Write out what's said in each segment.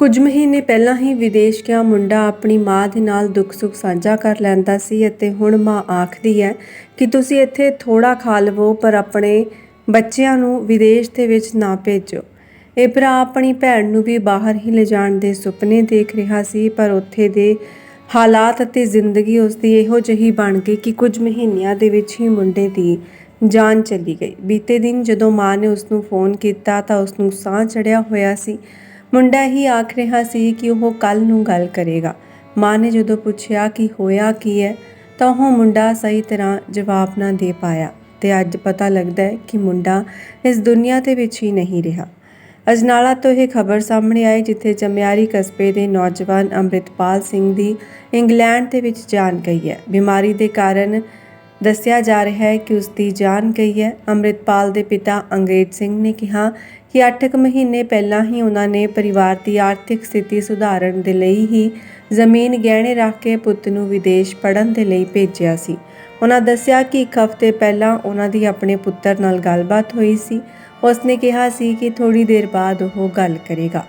ਕੁਝ ਮਹੀਨੇ ਪਹਿਲਾਂ ਹੀ ਵਿਦੇਸ਼ ਗਿਆ, ਮੁੰਡਾ ਆਪਣੀ ਮਾਂ ਦੇ ਨਾਲ ਦੁੱਖ ਸੁੱਖ ਸਾਂਝਾ ਕਰ ਲੈਂਦਾ ਸੀ ਅਤੇ ਹੁਣ ਮਾਂ ਆਖਦੀ ਹੈ ਕਿ ਤੁਸੀਂ ਇੱਥੇ ਥੋੜਾ ਖਾ ਲਵੋ, ਪਰ ਆਪਣੇ ਬੱਚਿਆਂ ਨੂੰ ਵਿਦੇਸ਼ ਦੇ ਵਿੱਚ ਨਾ ਭੇਜੋ। ਇਹ ਭਰਾ ਆਪਣੀ ਭੈਣ ਨੂੰ ਵੀ ਬਾਹਰ ਹੀ ਲਿਜਾਣ ਦੇ ਸੁਪਨੇ ਦੇਖ ਰਿਹਾ ਸੀ, ਪਰ ਉੱਥੇ ਦੇ ਹਾਲਾਤ ਅਤੇ ਜ਼ਿੰਦਗੀ ਉਸ ਦੀ ਇਹੋ ਜਿਹੀ ਬਣ ਗਈ ਕਿ ਕੁਝ ਮਹੀਨਿਆਂ ਦੇ ਵਿੱਚ ਹੀ ਮੁੰਡੇ ਦੀ ਜਾਨ ਚਲੀ ਗਈ। ਬੀਤੇ ਦਿਨ ਜਦੋਂ ਮਾਂ ਨੇ ਉਸ ਨੂੰ ਫੋਨ ਕੀਤਾ ਤਾਂ ਉਸ ਨੂੰ ਸਾਹ ਚੜਿਆ ਹੋਇਆ ਸੀ। ਮੁੰਡਾ ਹੀ ਆਖ ਰਿਹਾ ਸੀ ਕਿ ਉਹ ਕੱਲ ਨੂੰ ਗੱਲ ਕਰੇਗਾ। ਮਾਂ ਨੇ ਜਦੋਂ ਪੁੱਛਿਆ ਕਿ ਹੋਇਆ ਕੀ ਹੈ, ਤਾਂ ਉਹ ਮੁੰਡਾ ਸਹੀ ਤਰ੍ਹਾਂ ਜਵਾਬ ਨਾ ਦੇ ਪਾਇਆ ਤੇ ਅੱਜ ਪਤਾ ਲੱਗਦਾ ਹੈ ਕਿ ਮੁੰਡਾ ਇਸ ਦੁਨੀਆ ਦੇ ਵਿੱਚ ਹੀ ਨਹੀਂ ਰਿਹਾ। ਅਜਨਾਲਾ ਤੋਂ ਇਹ ਖਬਰ ਸਾਹਮਣੇ ਆਈ ਜਿੱਥੇ ਜਮਿਆਰੀ ਕਸਬੇ ਦੇ ਨੌਜਵਾਨ ਅੰਮ੍ਰਿਤਪਾਲ ਸਿੰਘ ਦੀ ਇੰਗਲੈਂਡ ਦੇ ਵਿੱਚ ਜਾਨ ਗਈ ਹੈ। ਬਿਮਾਰੀ ਦੇ ਕਾਰਨ ਦੱਸਿਆ ਜਾ ਰਿਹਾ ਹੈ ਕਿ ਉਸ ਦੀ ਜਾਨ ਗਈ ਹੈ। ਅੰਮ੍ਰਿਤਪਾਲ ਦੇ ਪਿਤਾ ਅੰਗਰੇਜ਼ ਸਿੰਘ ਨੇ ਕਿਹਾ ਕਿ 8 ਕੁ ਮਹੀਨੇ ਪਹਿਲਾਂ ਹੀ ਉਹਨਾਂ ਨੇ ਪਰਿਵਾਰ ਦੀ ਆਰਥਿਕ ਸਥਿਤੀ ਸੁਧਾਰਨ ਦੇ ਲਈ ਹੀ ਜ਼ਮੀਨ ਗਹਿਣੇ ਰੱਖ ਕੇ ਪੁੱਤ ਨੂੰ ਵਿਦੇਸ਼ ਪੜਨ ਦੇ ਲਈ ਭੇਜਿਆ ਸੀ। ਉਹਨਾਂ ਦੱਸਿਆ ਕਿ ਇੱਕ ਹਫ਼ਤੇ ਪਹਿਲਾਂ ਉਹਨਾਂ ਦੀ ਆਪਣੇ ਪੁੱਤਰ ਨਾਲ ਗੱਲਬਾਤ ਹੋਈ ਸੀ। ਉਸਨੇ ਕਿਹਾ ਸੀ ਕਿ ਥੋੜੀ ਦੇਰ ਬਾਅਦ ਉਹ ਗੱਲ ਕਰੇਗਾ।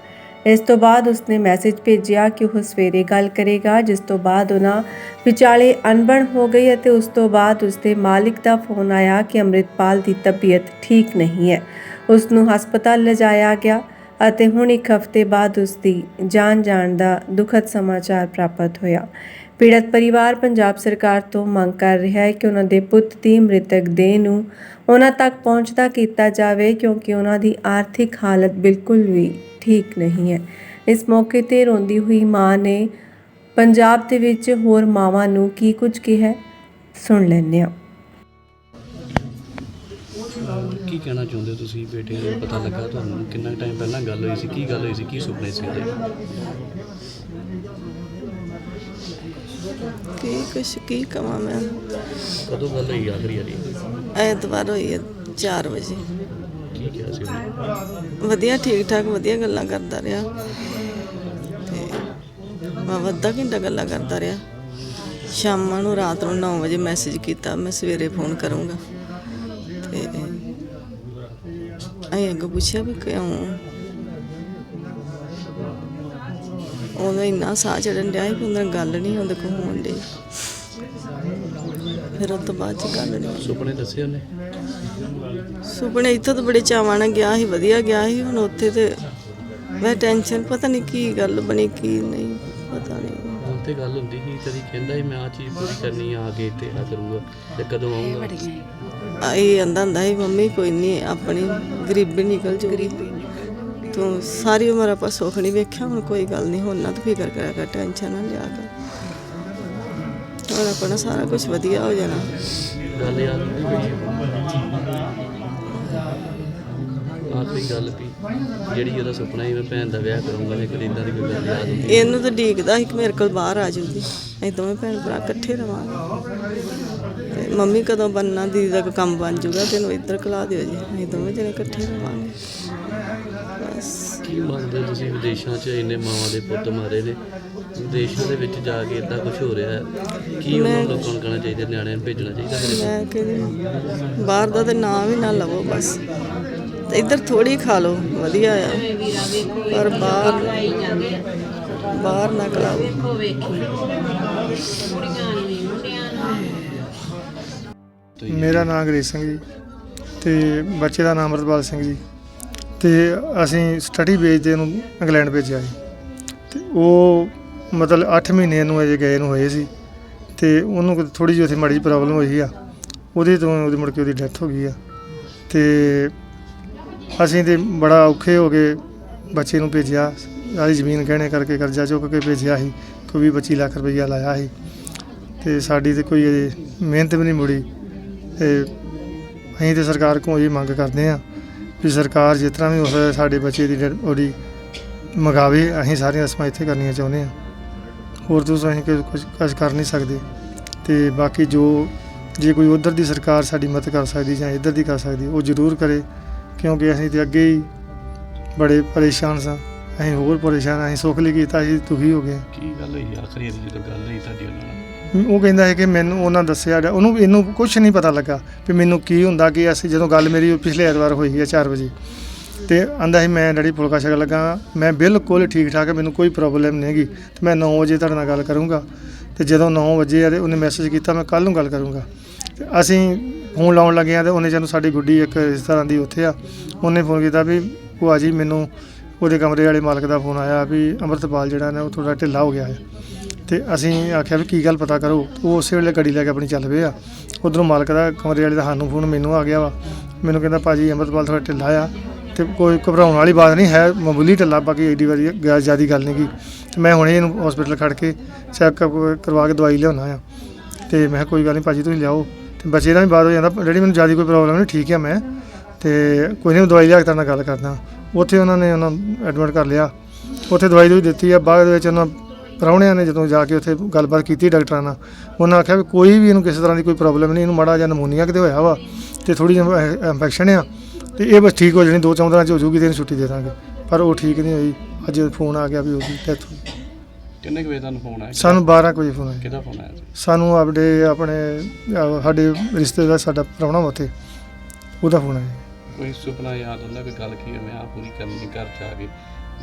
ਇਸ ਤੋਂ ਬਾਅਦ ਉਸਨੇ ਮੈਸੇਜ ਭੇਜਿਆ ਕਿ ਉਹ ਸਵੇਰੇ ਗੱਲ ਕਰੇਗਾ, ਜਿਸ ਤੋਂ ਬਾਅਦ ਉਹਨਾਂ ਵਿਚਾਲੇ ਅਣਬਣ ਹੋ ਗਈ ਅਤੇ ਉਸ ਤੋਂ ਬਾਅਦ ਉਸਦੇ ਮਾਲਿਕ ਦਾ ਫੋਨ ਆਇਆ ਕਿ ਅੰਮ੍ਰਿਤਪਾਲ ਦੀ ਤਬੀਅਤ ਠੀਕ ਨਹੀਂ ਹੈ। ਉਸ ਨੂੰ ਹਸਪਤਾਲ ਲਿਜਾਇਆ ਗਿਆ ਅਤੇ ਹੁਣ ਇੱਕ ਹਫ਼ਤੇ ਬਾਅਦ ਉਸ ਦੀ ਜਾਨ ਜਾਣ ਦਾ ਦੁਖਦ ਸਮਾਚਾਰ ਪ੍ਰਾਪਤ ਹੋਇਆ। ਪੀੜਤ ਪਰਿਵਾਰ ਪੰਜਾਬ ਸਰਕਾਰ ਤੋਂ ਮੰਗ ਕਰ ਰਿਹਾ ਹੈ ਕਿ ਉਹਨਾਂ ਦੇ ਪੁੱਤ ਦੀ ਮ੍ਰਿਤਕ ਦੇਹ ਨੂੰ ਉਹਨਾਂ ਤੱਕ ਪਹੁੰਚਦਾ ਕੀਤਾ ਜਾਵੇ, ਕਿਉਂਕਿ ਉਹਨਾਂ ਦੀ ਆਰਥਿਕ ਹਾਲਤ ਬਿਲਕੁਲ ਵੀ ਠੀਕ ਨਹੀਂ ਹੈ। ਇਸ ਮੌਕੇ ਤੇ ਰੋਂਦੀ ਹੋਈ ਮਾਂ ਨੇ ਪੰਜਾਬ ਦੇ ਵਿੱਚ ਹੋਰ ਮਾਵਾਂ ਨੂੰ ਕੀ ਕੁਝ ਕਿਹਾ ਸੁਣ ਲੈਂਦੇ ਹਾਂ। ਕੀ ਕਹਿਣਾ ਚਾਹੁੰਦੇ ਹੋ ਤੁਸੀਂ ਬੇਟੇ ਨੂੰ? ਪਤਾ ਲੱਗਾ ਤੁਹਾਨੂੰ ਕਿੰਨਾ ਟਾਈਮ ਪਹਿਲਾਂ ਗੱਲ ਹੋਈ ਸੀ, ਕੀ ਗੱਲ ਹੋਈ ਸੀ, ਕੀ ਸੁਪਨੇ ਸੀ ਉਹਦੇ? ਕੀ ਕੁਛ ਕੀ ਕਵਾਂ ਮੈਂ? ਕਦੋਂ ਗੱਲ ਹੋਈ ਆਖਰੀ ਵਾਰੀ? ਐਤਵਾਰ ਹੋਈ ਹੈ 4 ਵਜੇ। ਕੀ ਕਿਹਾ ਸੀ ਉਹਨੇ? ਵਧੀਆ ਠੀਕ ਠਾਕ ਵਧੀਆ ਗੱਲਾਂ ਕਰਦਾ ਰਿਹਾ। ਤੇ ਮੈਂ ਅੱਧਾ ਘੰਟਾ ਗੱਲਾਂ ਕਰਦਾ ਰਿਹਾ। ਸ਼ਾਮਾਂ ਨੂੰ ਰਾਤ ਨੂੰ 9 ਵਜੇ ਮੈਸੇਜ ਕੀਤਾ ਮੈਂ ਸਵੇਰੇ ਫੋਨ ਕਰੂੰਗਾ। ਤੇ ਅਸੀਂ ਅੱਗੇ ਪੁੱਛਿਆ ਵੀ ਕਿਉਂ? ਉਹਦਾ ਇੰਨਾ ਸਾਹ ਚੜਨ ਡਿਆ ਸੀ ਕਿ ਉਹਨਾਂ ਨਾਲ ਗੱਲ ਨਹੀਂ ਹੁੰਦੀ ਕੋ ਹੋਣ ਡਈ। ਫਿਰ ਉਹ ਤੋਂ ਬਾਅਦ ਚ ਗੱਲ ਨਹੀਂ ਸੁਪਨੇ ਦੱਸੇ ਉਹਨੇ? ਸੁਪਨੇ ਇੱਥੋਂ ਤਾਂ ਬੜੇ ਚਾਵਾਂ ਨਾਲ ਗਿਆ ਸੀ ਵਧੀਆ ਗਿਆ ਸੀ ਹੁਣ ਉੱਥੇ ਤੇ ਮੈਂ ਟੈਨਸ਼ਨ ਪਤਾ ਨਹੀਂ ਕੀ ਗੱਲ ਬਣੀ ਕੀ ਨਹੀਂ ਪਤਾ ਨਹੀਂ। ਹੁਣ ਤੇ ਗੱਲ ਹੁੰਦੀ ਸੀ ਕਦੀ ਕਹਿੰਦਾ ਸੀ ਮੈਂ ਆ ਚੀਜ਼ ਪੂਰੀ ਕਰਨੀ ਆ ਕੇ ਤੇ ਆ ਕਰੂੰਗਾ ਤੇ ਕਦੋਂ ਆਉਂਗਾ ਆਈ ਆਂਦਾ ਹੁੰਦਾ ਸੀ ਮੰਮੀ ਕੋਈ ਨਹੀਂ ਆਪਣੀ ਗਰੀਬੀ ਨਿਕਲ ਜੂਗੀ। ਤੂੰ ਸਾਰੀ ਉਮਰ ਆਪਾਂ ਸੁੱਖ ਨਹੀਂ ਵੇਖਿਆ ਹੁਣ ਕੋਈ ਗੱਲ ਨਹੀਂ ਹੁਣ ਨਾ ਤੂੰ ਫਿਕਰ ਕਰਿਆ ਕਰ ਟੈਨਸ਼ਨ ਨਾ ਲਿਆ ਕਰ। ਹੁਣ ਆਪਣਾ ਸਾਰਾ ਕੁਝ ਵਧੀਆ ਹੋ ਜਾਣਾ। ਗੱਲ ਯਾਦ ਨਹੀਂ ਹੋਈ ਆਖਰੀ ਗੱਲ ਵੀ ਜਿਹੜੀ ਉਹਦਾ ਸੁਪਨਾ ਸੀ ਮੈਂ ਭੈਣ ਦਾ ਵਿਆਹ ਕਰੂੰਗਾ ਕਦੀ ਏਦਾਂ ਦੀ ਕੋਈ ਗੱਲ ਯਾਦ ਇਹਨੂੰ ਤਾਂ ਡੀਕਦਾ ਸੀ ਕਿ ਮੇਰੇ ਕੋਲ ਬਾਹਰ ਆ ਜਾਊਗੀ ਅਸੀਂ ਦੋਵੇਂ ਭੈਣ ਭਰਾ ਇਕੱਠੇ ਰਵਾਂਗੇ। ਤੇ ਮੰਮੀ ਕਦੋਂ ਬੰਨਾ ਦੀਦੀ ਦਾ ਕੰਮ ਬਣ ਜਾਊਗਾ ਤੈਨੂੰ ਇੱਧਰ ਕਲਾ ਦਿਓ ਜੀ। ਅਸੀਂ ਦੋਵੇਂ ਜਣੇ ਇਕੱਠੇ ਰਵਾਂਗੇ। ਕੀ ਮੰਨਦੇ ਹੋ ਤੁਸੀਂ ਵਿਦੇਸ਼ਾਂ 'ਚ ਇੰਨੇ ਮਾਵਾਂ ਦੇ ਪੁੱਤ ਮਾਰੇ ਨੇ? ਵਿਦੇਸ਼ਾਂ ਦੇ ਵਿੱਚ ਜਾ ਕੇ ਇਦਾਂ ਕੁਝ ਹੋ ਰਿਹਾ ਹੈ? ਕੀ ਉਹਨਾਂ ਨੂੰ ਲੋਕਾਂ ਨੂੰ ਕਹਿਣਾ ਚਾਹੀਦਾ ਨਿਆਣਿਆਂ ਨੂੰ ਭੇਜਣਾ ਚਾਹੀਦਾ ਮੇਰੇ ਮੈਂ ਕਹਿੰਦੀ ਬਾਹਰ ਦਾ ਤੇ ਨਾਂ ਵੀ ਨਾ ਲਵੋ ਬਸ। ਤੇ ਇੱਧਰ ਥੋੜੀ ਖਾ ਲਓ ਵਧੀਆ ਆ। ਪਰ ਬਾਹਰ ਬਾਹਰ ਨਾ ਖਲਾਓ। ਮੇਰਾ ਨਾਮ ਗਰੀਸ਼ ਸਿੰਘ ਜੀ ਤੇ ਬੱਚੇ ਦਾ ਨਾਮ ਅਮਰਪਾਲ ਸਿੰਘ ਜੀ। ਤੇ ਅਸੀਂ ਸਟੱਡੀ ਬੇਸ ਤੇ ਉਹਨੂੰ ਇੰਗਲੈਂਡ ਭੇਜਿਆ ਸੀ ਤੇ ਉਹ ਮਤਲਬ 8 ਮਹੀਨੇ ਨੂੰ ਅਜੇ ਗਏ ਨੂੰ ਹੋਏ ਸੀ। ਤੇ ਉਹਨੂੰ ਥੋੜੀ ਜਿਹੀ ਉੱਥੇ ਮਾੜੀ ਜਿਹੀ ਪ੍ਰੋਬਲਮ ਹੋਈ ਆ। ਉਹਦੇ ਤੋਂ ਉਹਦੀ ਮੁੜ ਕੇ ਉਹਦੀ ਡੈਥ ਹੋ ਗਈ ਆ। ਤੇ ਅਸੀਂ ਤੇ ਬੜਾ ਔਖੇ ਹੋ ਕੇ ਬੱਚੇ ਨੂੰ ਭੇਜਿਆ। ਸਾਰੀ ਜ਼ਮੀਨ ਗਹਿਣੇ ਕਰਕੇ ਕਰਜ਼ਾ ਚੁੱਕ ਕੇ ਭੇਜਿਆ ਸੀ। ਕੋਈ ਵੀ 25 ਲੱਖ ਰੁਪਈਆ ਲਾਇਆ ਸੀ। ਤੇ ਸਾਡੀ ਤੇ ਕੋਈ ਅਜੇ ਮਿਹਨਤ ਵੀ ਨਹੀਂ ਮੁੜੀ। ਤੇ ਅਸੀਂ ਤੇ ਸਰਕਾਰ ਕੋਲ ਇਹ ਮੰਗ ਕਰਦੇ ਹਾਂ। ਵੀ ਸਰਕਾਰ ਜਿਸ ਤਰ੍ਹਾਂ ਵੀ ਹੋ ਸਕਦਾ ਸਾਡੇ ਬੱਚੇ ਦੀ ਡੈ ਉਹਦੀ ਮੰਗਾਵੇ ਅਸੀਂ ਸਾਰੀਆਂ ਰਸਮਾਂ ਇੱਥੇ ਕਰਨੀਆਂ ਚਾਹੁੰਦੇ ਹਾਂ। ਹੋਰ ਤੋਂ ਅਸੀਂ ਕੁਝ ਕੁਝ ਕੁਝ ਕਰ ਨਹੀਂ ਸਕਦੇ। ਤੇ ਬਾਕੀ ਜੋ ਜੇ ਕੋਈ ਉਧਰ ਦੀ ਸਰਕਾਰ ਸਾਡੀ ਮਦਦ ਕਰ ਸਕਦੀ ਜਾਂ ਇੱਧਰ ਦੀ ਕਰ ਸਕਦੀ, ਉਹ ਜ਼ਰੂਰ ਕਰੇ। ਕਿਉਂਕਿ ਅਸੀਂ ਤੇ ਅੱਗੇ ਹੀ ਬੜੇ ਪਰੇਸ਼ਾਨ ਸਾਂ। ਅਸੀਂ ਹੋਰ ਪਰੇਸ਼ਾਨ ਹਾਂ। ਅਸੀਂ ਸੁੱਖ ਲਈ ਕੀਤਾ ਅਸੀਂ ਦੁਖੀ ਹੋ ਗਏ। ਕੀ ਗੱਲ ਹੋਈ? ਆਖਰੀ ਵਾਰੀ ਜਦੋਂ ਗੱਲ ਹੋਈ ਤੁਹਾਡੀ ਉਹਨਾਂ ਨਾਲ। ਉਹ ਕਹਿੰਦਾ ਹੈ ਕਿ ਮੈਨੂੰ ਉਹਨਾਂ ਦੱਸਿਆ ਉਹਨੂੰ ਇਹਨੂੰ ਕੁਝ ਨਹੀਂ ਪਤਾ ਲੱਗਾ ਵੀ ਮੈਨੂੰ ਕੀ ਹੁੰਦਾ, ਕਿ ਅਸੀਂ ਜਦੋਂ ਗੱਲ ਮੇਰੀ ਪਿਛਲੇ ਐਤਵਾਰ ਹੋਈ ਹੈ 4 ਵਜੇ। ਤੇ ਆਂਦਾ ਸੀ, ਮੈਂ ਡੈਡੀ ਫੁਲਕਾ ਛਕ ਲੱਗਾ ਮੈਂ ਬਿਲਕੁਲ ਠੀਕ ਠਾਕ ਮੈਨੂੰ ਕੋਈ ਪ੍ਰੋਬਲਮ ਨਹੀਂ ਹੈਗੀ। ਤੇ ਮੈਂ 9 ਵਜੇ ਤੁਹਾਡੇ ਨਾਲ ਗੱਲ ਕਰੂੰਗਾ। ਤੇ ਜਦੋਂ 9 ਵਜੇ ਆ ਤੇ ਉਹਨੇ ਮੈਸੇਜ ਕੀਤਾ, ਮੈਂ ਕੱਲ ਨੂੰ ਗੱਲ ਕਰੂੰਗਾ। ਤੇ ਅਸੀਂ ਫੋਨ ਲਾਉਣ ਲੱਗੇ ਆ ਤੇ ਉਹਨੇ ਜਦੋਂ ਸਾਡੀ ਗੁੱਡੀ ਇੱਕ ਰਿਸ਼ਤੇਦਾਰਾਂ ਦੀ ਉੱਥੇ ਆ। ਉਹਨੇ ਫੋਨ ਕੀਤਾ ਵੀ, ਭੂਆ ਜੀ ਮੈਨੂੰ ਉਹਦੇ ਕਮਰੇ ਵਾਲੇ ਮਾਲਕ ਦਾ ਫੋਨ ਆਇਆ ਵੀ ਅੰਮ੍ਰਿਤਪਾਲ ਜਿਹੜਾ ਨੇ ਉਹ ਥੋੜਾ ਢਿੱਲਾ ਹੋ ਗਿਆ ਹੈ। ਤੇ ਅਸੀਂ ਆਖਿਆ ਵੀ ਕੀ ਗੱਲ ਪਤਾ ਕਰੋ, ਉਹ ਉਸੇ ਵੇਲੇ ਗੱਡੀ ਲੈ ਕੇ ਆਪਣੀ ਚੱਲ ਪਏ ਆ। ਉਧਰੋਂ ਮਾਲਕ ਦਾ ਕਮਰੇ ਵਾਲੇ ਦਾ ਸਾਨੂੰ ਫੋਨ ਮੈਨੂੰ ਆ ਗਿਆ ਵਾ। ਮੈਨੂੰ ਕਹਿੰਦਾ ਭਾਜੀ ਅੰਮ੍ਰਿਤਪਾਲ ਥੋੜਾ ਢਿੱਲਾ ਆ ਤੇ ਕੋਈ ਘਬਰਾਉਣ ਵਾਲੀ ਬਾਤ ਨਹੀਂ, ਹੈ ਮਾਮੂਲੀ ਢਿੱਲਾ, ਬਾਕੀ ਏਡੀ ਵਾਰੀ ਜ਼ਿਆਦਾ ਗੱਲ ਨਹੀਂ ਗੀ ਤੇ ਮੈਂ ਹੁਣੇ ਇਹਨੂੰ ਹਸਪੀਟਲ ਖੜ ਕੇ ਚੈੱਕਅਪ ਕਰਵਾ ਕੇ ਦਵਾਈ ਲਿਆਉਣਾ ਆ। ਤੇ ਮੈਂ ਕਿਹਾ ਕੋਈ ਗੱਲ ਨਹੀਂ ਭਾਜੀ ਤੁਸੀਂ ਲਿਆਓ। ਤੇ ਬੱਚੇ ਦਾ ਵੀ ਬਾਤ ਹੋ ਜਾਂਦਾ, ਜਿਹੜੀ ਮੈਨੂੰ ਜ਼ਿਆਦਾ ਕੋਈ ਪ੍ਰੋਬਲਮ ਨਹੀਂ, ਠੀਕ ਆ ਮੈਂ। ਤੇ ਕੋਈ ਨਹੀਂ ਦਵਾਈ ਲਿਆ ਕੇ ਤੁਹਾਡੇ ਨਾਲ ਗੱਲ ਕਰਦਾ। ਉੱਥੇ ਉਹਨਾਂ ਨੇ ਉਹਨਾਂ ਐਡਮਿਟ ਕਰ ਲਿਆ। ਉੱਥੇ ਦਵਾਈ ਦੂਈ ਦਿੱਤੀ ਆ, ਬਾਅਦ ਵਿੱਚ ਉਹਨਾਂ ਪ੍ਰਾਹੁਣਿਆਂ ਨੇ ਜਦੋਂ ਜਾ ਕੇ ਉੱਥੇ ਗੱਲਬਾਤ ਕੀਤੀ ਡਾਕਟਰਾਂ ਨਾਲ ਉਹਨਾਂ ਆਖਿਆ ਵੀ ਕੋਈ ਵੀ ਇਹਨੂੰ ਕਿਸੇ ਤਰ੍ਹਾਂ ਦੀ ਕੋਈ ਪ੍ਰੋਬਲਮ ਨਹੀਂ ਇਹਨੂੰ ਮਾੜਾ ਜਿਹਾ ਨਮੂਨੀਆ ਕਿਤੇ ਹੋਇਆ ਵਾ ਤੇ ਥੋੜੀ ਜਿਹੀ ਇਨਫੈਕਸ਼ਨ ਆ ਤੇ ਇਹ ਬਸ ਠੀਕ ਹੋ ਜਾਣੀ ਦੋ ਚੌਂ ਦਿਨਾਂ ਚ ਹੋ ਜੂਗੀ ਤੇ ਇਹਨੂੰ ਛੁੱਟੀ ਦੇ ਦਾਂਗੇ। ਪਰ ਉਹ ਠੀਕ ਨਹੀਂ ਹੋਈ। ਅੱਜ ਫੋਨ ਆ ਗਿਆ ਵੀ ਉਹਦੀ ਡੈਥ ਹੋ ਗਈ ਕਿੰਨੇ ਕੁ ਵਜੇ ਤੁਹਾਨੂੰ ਫੋਨ ਆਇਆ? ਸਾਨੂੰ 12 ਕੁ ਵਜੇ ਫੋਨ ਆਇਆ। ਕਿਹਦਾ ਫੋਨ ਆਇਆ ਸੀ? ਸਾਨੂੰ ਆਪਣੇ ਆਪਣੇ ਅਹ ਸਾਡੇ ਰਿਸ਼ਤੇਦਾਰ ਸਾਡਾ ਪ੍ਰਾਹੁਣਾ ਵਾ ਉੱਥੇ ਉਹਦਾ ਫੋਨ ਆਇਆ। ਕੋਈ ਸੁਪਨਾ ਯਾਦ ਹੁੰਦਾ ਵੀ ਗੱਲ ਕੀ ਹੈ ਮੈਂ ਆ ਪੂਰੀ ਕਰਨੀ ਘਰ ਚ ਆ ਕੇ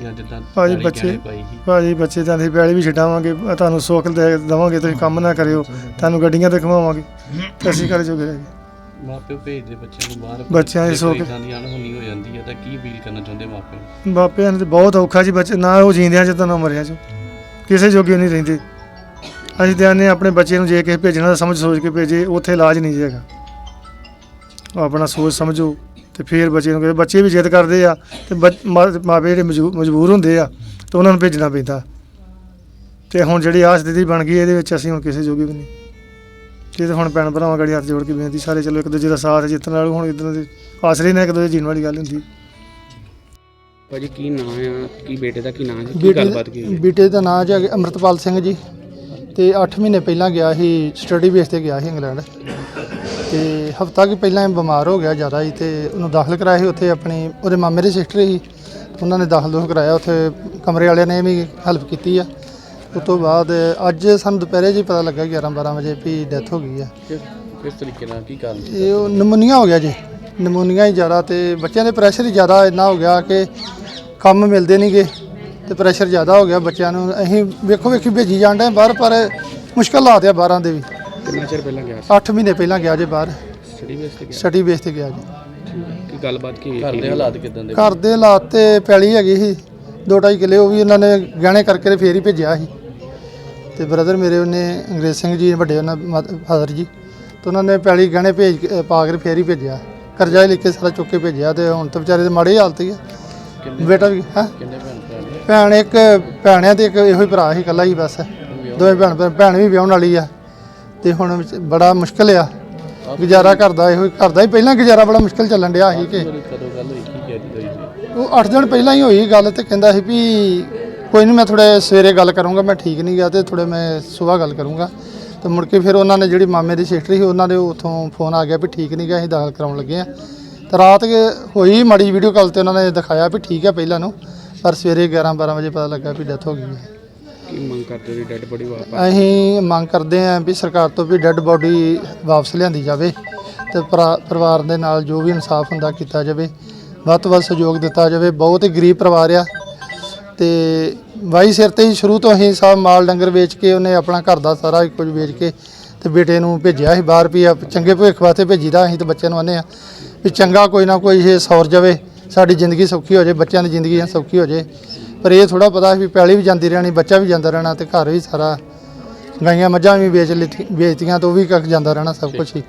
ਜਾਂ ਜਿੱਦਾਂ ਭਾਜੀ ਪੈਲੀ ਬੱਚੇ- ਗਹਿਣੇ ਪਾਈ ਸੀ। ਭਾਜੀ ਬੱਚੇ ਤਾਂ ਅਸੀਂ ਪੈਲੀ ਵੀ ਛਡਾਵਾਂਗੇ ਤੁਹਾਨੂੰ ਸੁੱਖ ਦੇ ਦੇਵਾਂਗੇ ਤੁਸੀਂ ਕੰਮ ਨਾ ਕਰਿਓ ਤੁਹਾਨੂੰ ਗੱਡੀਆਂ ਤੇ ਘੁਮਾਵਾਂਗੇ ਤੇ ਅਸੀਂ ਘਰ ਜੋਗੇ ਰਹਿ ਗਏ। ਮਾਪਿਓ ਭੇਜਦੇ ਬੱਚਿਆਂ ਨੂੰ ਬਾਹਰ ਬੱਚਿਆਂ ਦੀ ਜੇ ਕੋਈ ਏਦਾਂ ਦੀ ਅਣਹੋਣੀ ਹੋ ਜਾਂਦੀ ਹੈ ਤਾਂ ਕੀ ਫੀਲ ਕਰਨਾ ਚਾਹੁੰਦੇ ਮਾਪਿਓ? ਬਾਪਿਆਂ ਨੇ ਤੇ ਬਹੁਤ ਔਖਾ ਜੀ ਬੱਚੇ ਨਾ ਉਹ ਜੀਂਦਿਆਂ ਚ ਤਾਂ ਨਾ ਮਰਿਆਂ ਚ। ਕਿਸੇ ਜੋਗੇ ਨਹੀਂ ਰਹਿੰਦੇ। ਅਸੀਂ ਤੇ ਆਨੇ ਆਪਣੇ ਬੱਚੇ ਨੂੰ ਜੇ ਕਿਸੇ ਭੇਜਣਾ ਤਾਂ ਸਮਝ ਸੋਚ ਕੇ ਭੇਜੇ ਉੱਥੇ ਇਲਾਜ ਨਹੀਂ ਜੇਗਾ ਉਹ ਆਪਣਾ ਸੋਚ ਸਮਝੋ। ਤੇ ਫਿਰ ਬੱਚੇ ਨੂੰ ਕਹੇ ਬੱਚੇ ਵੀ ਜਿੱਦ ਕਰਦੇ ਆ ਤੇ ਮਾਪੇ ਜਿਹੜੇ ਮਜਬੂ- ਮਜਬੂਰ ਹੁੰਦੇ ਆ ਤੇ ਉਹਨਾਂ ਨੂੰ ਭੇਜਣਾ ਪੈਂਦਾ। ਤੇ ਹੁਣ ਜਿਹੜੀ ਆਸ ਦਿੱਤੀ ਬਣ ਗਈ ਇਹਦੇ ਵਿੱਚ ਅਸੀਂ ਹੁਣ ਕਿਸੇ ਜੋਗੇ ਵੀ ਨਹੀਂ। ਇਹ ਤਾਂ ਹੁਣ ਭੈਣ ਭਰਾਵਾਂ ਗੜੀ ਹੱਥ ਜੋੜ ਕੇ ਬੇਨਤੀ ਸਾਰੇ ਚਲੋ ਇੱਕ ਦੂਜੇ ਦਾ ਸਾਥ ਜਿੱਤਣ ਨਾਲ ਹੁਣ ਇਦਾਂ ਦੇ ਆਸਰੇ ਨੇ ਇੱਕ ਦੂਜੇ ਜੀਣ ਵਾਲੀ ਗੱਲ ਹੁੰਦੀ ਭਾਜੀ ਕੀ ਨਾਂ ਆ? ਕੀ ਬੇਟੇ ਦਾ ਕੀ ਨਾਂ ਜੀ ਕੀ ਗੱਲਬਾਤ ਕੀ ਹੈ? ਬੇਟੇ ਦਾ ਨਾਂ ਜੀ ਅਮਰਤਪਾਲ ਸਿੰਘ ਜੀ। ਤੇ 8 ਮਹੀਨੇ ਪਹਿਲਾਂ ਗਿਆ ਸੀ ਸਟੱਡੀ ਬੇਸ ਤੇ ਗਿਆ ਸੀ ਇੰਗਲੈਂਡ। ਤੇ ਹਫਤਾ ਕੁ ਪਹਿਲਾਂ ਇਹ ਬਿਮਾਰ ਹੋ ਗਿਆ ਜ਼ਿਆਦਾ ਹੀ ਤੇ ਉਹਨੂੰ ਦਾਖਲ ਕਰਾਇਆ ਸੀ ਉੱਥੇ ਆਪਣੀ ਉਹਦੇ ਮਾਮੇ ਦੀ ਸਿਸਟਰ ਸੀ। ਉਹਨਾਂ ਨੇ ਦਾਖਲ ਦੋਖ ਕਰਾਇਆ ਉੱਥੇ ਕਮਰੇ ਵਾਲਿਆਂ ਨੇ ਵੀ ਹੈਲਪ ਕੀਤੀ ਆ। ਉਸ ਤੋਂ ਬਾਅਦ ਅੱਜ ਸਾਨੂੰ ਦੁਪਹਿਰੇ ਜੀ ਪਤਾ ਲੱਗਾ 11 12 ਵਜੇ ਵੀ ਡੈਥ ਹੋ ਗਈ ਆ। ਕਿਸ ਤਰੀਕੇ ਨਾਲ ਕੀ ਕਾਰਨ ਇਹ ਉਹ ਨਮੂਨੀਆ ਹੋ ਗਿਆ ਜੀ। ਨਮੂਨੀਆ ਹੀ ਜ਼ਿਆਦਾ ਤੇ ਬੱਚਿਆਂ ਦੇ ਪ੍ਰੈਸ਼ਰ ਹੀ ਜ਼ਿਆਦਾ ਇੰਨਾ ਹੋ ਗਿਆ ਕਿ ਕੰਮ ਮਿਲਦੇ ਨਹੀਂਗੇ ਤੇ ਪ੍ਰੈਸ਼ਰ ਜ਼ਿਆਦਾ ਹੋ ਗਿਆ ਬੱਚਿਆਂ ਨੂੰ। ਅਸੀਂ ਵੇਖੋ ਵੇਖੀ ਭੇਜੀ ਜਾਂਦੇ ਬਾਹਰ ਪਰ ਮੁਸ਼ਕਲ ਹਾਲਾਤ ਆ ਬਾਹਰਾਂ ਦੇ ਵੀ। ਕਿੰਨਾ ਚਿਰ ਪਹਿਲਾਂ ਗਿਆ 8 ਮਹੀਨੇ ਪਹਿਲਾਂ ਗਿਆ ਜੇ ਬਾਹਰ। ਸਟੱਡੀ ਬੇਸ ਤੇ ਗਿਆ? ਸਟੱਡੀ ਬੇਸ ਤੇ ਗਿਆ ਜੀ। ਕੀ ਗੱਲਬਾਤ ਕੀ ਹੋਈ? ਘਰ ਦੇ ਹਾਲਾਤ ਕਿਦਾਂ ਦੇ? ਘਰ ਦੇ ਹਾਲਾਤ ਤੇ ਪੈਲੀ ਹੈਗੀ ਸੀ ਦੋ ਢਾਈ ਕਿੱਲੇ ਉਹ ਵੀ ਉਹਨਾਂ ਨੇ ਗਹਿਣੇ ਕਰਕੇ ਤੇ ਫੇਰ ਹੀ ਭੇਜਿਆ ਸੀ। ਤੇ ਬ੍ਰਦਰ ਮੇਰੇ ਉਹਨੇ ਅੰਗਰੇਜ਼ ਸਿੰਘ ਜੀ ਵੱਡੇ ਉਹਨਾਂ ਫਾਦਰ ਜੀ ਤੇ ਉਹਨਾਂ ਨੇ ਪੈਲੀ ਗਹਿਣੇ ਭੇਜ ਕੇ- ਪਾ ਕੇ ਫੇਰ ਹੀ ਭੇਜਿਆ। ਕਰਜ਼ਾ ਹੀ ਲੈ ਕੇ ਸਾਰਾ ਚੁੱਕ ਕੇ ਭੇਜਿਆ ਤੇ ਹੁਣ ਤਾਂ ਵਿਚਾਰੇ ਦੇ ਮਾੜੇ ਹੀ ਹਾਲਤ ਹੀ ਆ। ਬੇਟਾ ਵੀ ਹੈ? ਕਿੰਨੇ ਭੈਣ ਇੱਕ ਭੈਣ ਆ ਤੇ ਇੱਕ ਇਹੋ ਹੀ ਭਰਾ ਸੀ, ਇਕੱਲਾ ਹੀ ਬਸ। ਦੋਵੇਂ ਭੈਣ ਭਰਾ, ਭੈਣ ਵੀ ਵਿਆਹਣ ਵਾਲੀ ਆ। ਤੇ ਹੁਣ ਵਿੱਚ ਬੜਾ ਮੁਸ਼ਕਲ ਆ। ਗੁਜ਼ਾਰਾ ਕਰਦਾ, ਇਹੋ ਹੀ ਕਰਦਾ ਹੀ ਪਹਿਲਾਂ ਗੁਜ਼ਾਰਾ ਬੜਾ ਮੁਸ਼ਕਲ ਚੱਲਣ ਡਿਆ ਸੀ ਕਿ ਕਦੋਂ ਗੱਲ ਹੋਈ ਕੀ ਕਹਿ ਦਿੱਤੀ ਸੀ ਉਹ 8 ਦਿਨ ਪਹਿਲਾਂ ਹੀ ਹੋਈ ਗੱਲ ਤੇ ਕਹਿੰਦਾ ਸੀ ਵੀ ਕੋਈ ਨਹੀਂ ਮੈਂ ਥੋੜੇ ਸਵੇਰੇ ਗੱਲ ਕਰੂੰਗਾ, ਮੈਂ ਠੀਕ ਨਹੀਂ ਗਿਆ ਤੇ ਥੋੜੇ ਮੈਂ ਸਵੇਰ ਗੱਲ ਕਰੂੰਗਾ। ਤੇ ਮੁੜ ਕੇ ਫਿਰ ਉਹਨਾਂ ਨੇ ਜਿਹੜੀ ਮਾਮੇ ਦੀ ਸਿਸਟਰ ਸੀ, ਉਹਨਾਂ ਦੇ ਉੱਥੋਂ ਫੋਨ ਆ ਗਿਆ ਵੀ ਠੀਕ ਨਹੀਂ ਗਿਆ ਅਸੀਂ ਦਾਖਲ ਕਰਾਉਣ ਲੱਗੇ ਆ। ਤੇ ਰਾਤ ਕੇ ਹੋਈ ਮਾੜੀ ਵੀਡੀਓ ਕਾਲ ਤੇ ਉਹਨਾਂ ਨੇ ਦਿਖਾਇਆ ਵੀ ਠੀਕ ਹੈ ਪਹਿਲਾਂ ਨੂੰ। ਪਰ ਸਵੇਰੇ 11 12 ਵਜੇ ਪਤਾ ਲੱਗਾ ਵੀ ਡੈਥ ਹੋ ਗਈ ਹੈ। ਕੀ ਮੰਗ ਕਰਦੇ ਹੋ ਡੈਡ ਬੋਡੀ ਵਾਪਸ ਅਸੀਂ ਮੰਗ ਕਰਦੇ ਹਾਂ ਵੀ ਸਰਕਾਰ ਤੋਂ ਵੀ ਡੈੱਡ ਬੋਡੀ ਵਾਪਸ ਲਿਆਂਦੀ ਜਾਵੇ ਤੇ ਪਰਾ- ਪਰਿਵਾਰ ਦੇ ਨਾਲ ਜੋ ਵੀ ਇਨਸਾਫ ਹੁੰਦਾ ਕੀਤਾ ਜਾਵੇ। ਵੱਧ ਤੋਂ ਵੱਧ ਸਹਿਯੋਗ ਦਿੱਤਾ ਜਾਵੇ। ਬਹੁਤ ਹੀ ਗਰੀਬ ਪਰਿਵਾਰ ਆ ਤੇ ਵਾਈ ਸਿਰ ਤੇ ਹੀ ਸ਼ੁਰੂ ਤੋਂ ਅਸੀਂ ਸਭ ਮਾਲ ਡੰਗਰ ਵੇਚ ਕੇ ਉਹਨੇ ਆਪਣਾ ਘਰ ਦਾ ਸਾਰਾ ਕੁਝ ਵੇਚ ਕੇ ਤੇ ਬੇਟੇ ਨੂੰ ਭੇਜਿਆ ਸੀ। ਬਾਹਰ ਵੀ ਆ ਚੰਗੇ ਭਵਿੱਖ ਵਾਸਤੇ ਭੇਜੀਦਾ। ਅਸੀਂ ਤੇ ਬੱਚਿਆਂ ਨੂੰ ਆਨੇ ਆ ਵੀ ਚੰਗਾ ਕੋਈ ਨਾ ਕੋਈ ਇਹ ਸੌਰ ਜਾਵੇ। ਸਾਡੀ ਜ਼ਿੰਦਗੀ ਸੌਖੀ ਹੋ ਜਾਏ ਬੱਚਿਆਂ ਦੀ ਜ਼ਿੰਦਗੀ ਸੌਖੀ ਹੋ ਜਾਏ। ਪਰ ਇਹ ਥੋੜਾ ਪਤਾ ਵੀ ਪੈਲੀ ਵੀ ਜਾਂਦੀ ਰਹਿਣੀ ਬੱਚਾ ਵੀ ਜਾਂਦਾ ਰਹਿਣਾ ਤੇ ਘਰ ਵੀ ਸਾਰਾ ਗਾਈਆਂ ਮੱਝਾਂ ਵੀ ਵੇਚ ਲਿੱਤੀ ਵੇਚਤੀਆਂ ਤਾਂ ਵੀ ਕੱਖ ਜਾਂਦਾ ਰਹਿਣਾ ਸਭ ਕੁਝ ਹੀ।